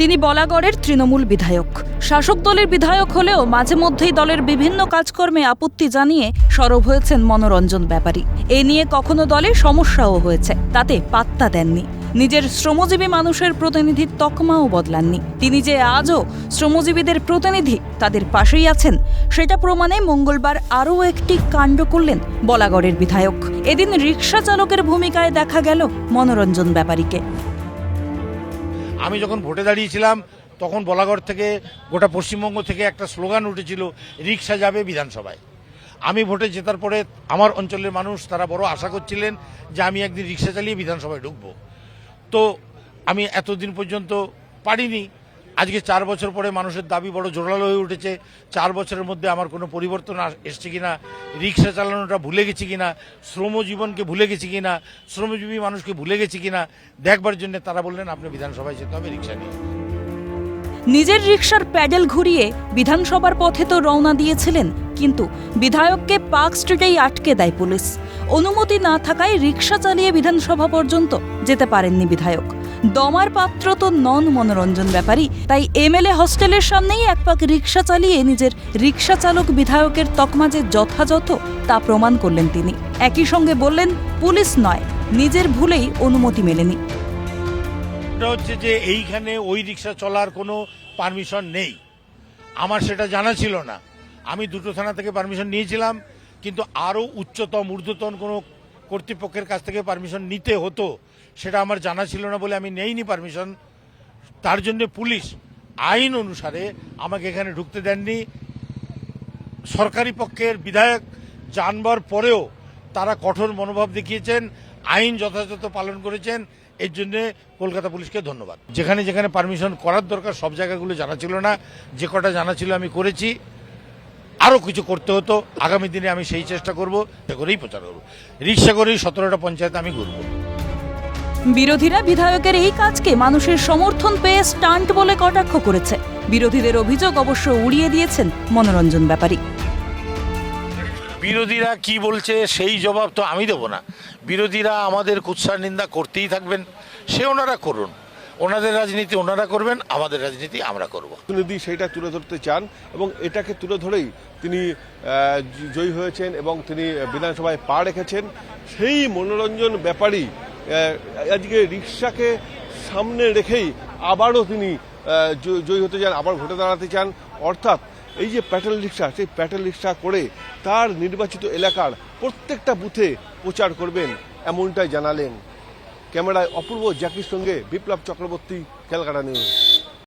তিনি বলাগড়ের তৃণমূল বিধায়ক। শাসক দলের বিধায়ক হলেও মাঝে মধ্যেই দলের বিভিন্ন কাজকর্মে আপত্তি জানিয়ে সরব হয়েছেন মনোরঞ্জন ব্যাপারী। এ নিয়ে কখনো দলে সমস্যাও হয়েছে, তাতে পাত্তা দেননি। নিজের শ্রমজীবী মানুষের প্রতিনিধির তকমাও বদলাননি। তিনি যে আজও শ্রমজীবীদের প্রতিনিধি, তাদের পাশেই আছেন, সেটা প্রমাণে মঙ্গলবার আরও একটি কাণ্ড করলেন বলাগড়ের বিধায়ক। এদিন রিকশা চালকের ভূমিকায় দেখা গেল মনোরঞ্জন ব্যাপারীকে। আমি যখন ভোটে দাঁড়িয়েছিলাম, তখন বলাগড় থেকে গোটা পশ্চিমবঙ্গ থেকে একটা স্লোগান উঠেছিল রিক্সা যাবে বিধানসভায়। আমি ভোটে জেতার পরে আমার অঞ্চলের মানুষ তারা বড় আশা করছিলেন যে আমি একদিন রিক্সা চালিয়ে বিধানসভায় ঢুকবো। তো আমি এতদিন পর্যন্ত পারিনি। আজকে চার বছর পরে মানুষের দাবি বড় জোরালো হয়ে উঠেছে। চার বছরের মধ্যে আমার কোনো পরিবর্তন এসছে কিনা, রিক্সা চালানোটা ভুলে গেছি কিনা, শ্রমজীবনকে ভুলে গেছি কিনা, শ্রমজীবী মানুষকে ভুলে গেছি কিনা, দেখবার জন্য তারা বললেন, আপনি বিধানসভায় যেতে হবে, রিক্সা নিয়ে। নিজের রিক্সার প্যাডেল ঘুরিয়ে বিধানসভার পথে তো রওনা দিয়েছিলেন, কিন্তু বিধায়ককে পার্ক স্ট্রিটেই আটকে দেয় পুলিশ। অনুমতি না থাকায় রিক্সা চালিয়ে বিধানসভা পর্যন্ত যেতে পারেননি বিধায়ক। দমার পাত্র তো নন মনোরঞ্জন ব্যাপারী। তাই এমএলএ হস্টেলের সামনেই এক পাক রিকশা চালিয়ে নিজের রিক্সা চালক বিধায়কের তকমা যে যথাযথ, তা প্রমাণ করলেন তিনি। একই সঙ্গে বললেন, পুলিশ নয়, নিজের ভুলেই অনুমতি মেলেনি। হচ্ছে যে এইখানে ওই রিক্সা চলার কোনো পারমিশন নেই। আমার সেটা জানা ছিল না। আমি দুটো থানা থেকে পারমিশন নিয়েছিলাম, কিন্তু আরও উচ্চতম, ঊর্ধ্বতন কোনো কর্তৃপক্ষের কাছ থেকে পারমিশন নিতে হতো, সেটা আমার জানা ছিল না বলে আমি নেইনি পারমিশন তার জন্য পুলিশ আইন অনুসারে আমাকে এখানে ঢুকতে দেননি। সরকারি পক্ষের বিধায়ক জানবার পরেও তারা কঠোর মনোভাব দেখিয়েছেন, আইন যথাযথ পালন করেছেন, এর জন্য কলকাতা পুলিশকে ধন্যবাদ। যেখানে যেখানে পারমিশন করার দরকার, সব জায়গাগুলো জানা ছিল না। যে কটা জানা ছিল আমি করেছি। আরও কিছু করতে হতো আগামী দিনে আমি সেই চেষ্টা করব সে করেই প্রচার করব। রিক্সা করেই সতেরোটা পঞ্চায়েত আমি ঘুরবো। বিরোধীরা বিধায়কের এই কাজকে মানুষের সমর্থন পেয়ে স্টান্ট বলে কটাক্ষ করেছে। বিরোধীদের অভিযোগ অবশ্য উড়িয়ে দিয়েছেন মনোরঞ্জন ব্যাপারী। বিরোধীরা কি বলছে সেই জবাব তো আমি দেবো না। বিরোধীরা আমাদের কুৎসার নিন্দা করতেই থাকবেন সে ওনারা করুন। ওনাদের রাজনীতি ওনারা করবেন, আমাদের রাজনীতি আমরা করব। প্রতিনিধি সেইটা তুলে ধরতে চান এবং এটাকে তুলে ধরেই তিনি জয়ী হয়েছেন এবং তিনি বিধানসভায় পা রেখেছেন। সেই মনোরঞ্জন ব্যাপারী আজকে রিক্সাকে সামনে রেখেই আবারও তিনি জয়ী হতে চান, আবার ভোটে দাঁড়াতে চান। অর্থাৎ এই যে প্যাটেল রিক্সা সেই প্যাটেল রিক্সা করে তার নির্বাচিত এলাকার প্রত্যেকটা বুথে প্রচার করবেন, এমনটাই জানালেন। ক্যামেরায় অপূর্ব জ্যাকির সঙ্গে বিপ্লব চক্রবর্তী ক্যালকাটা নিউজ।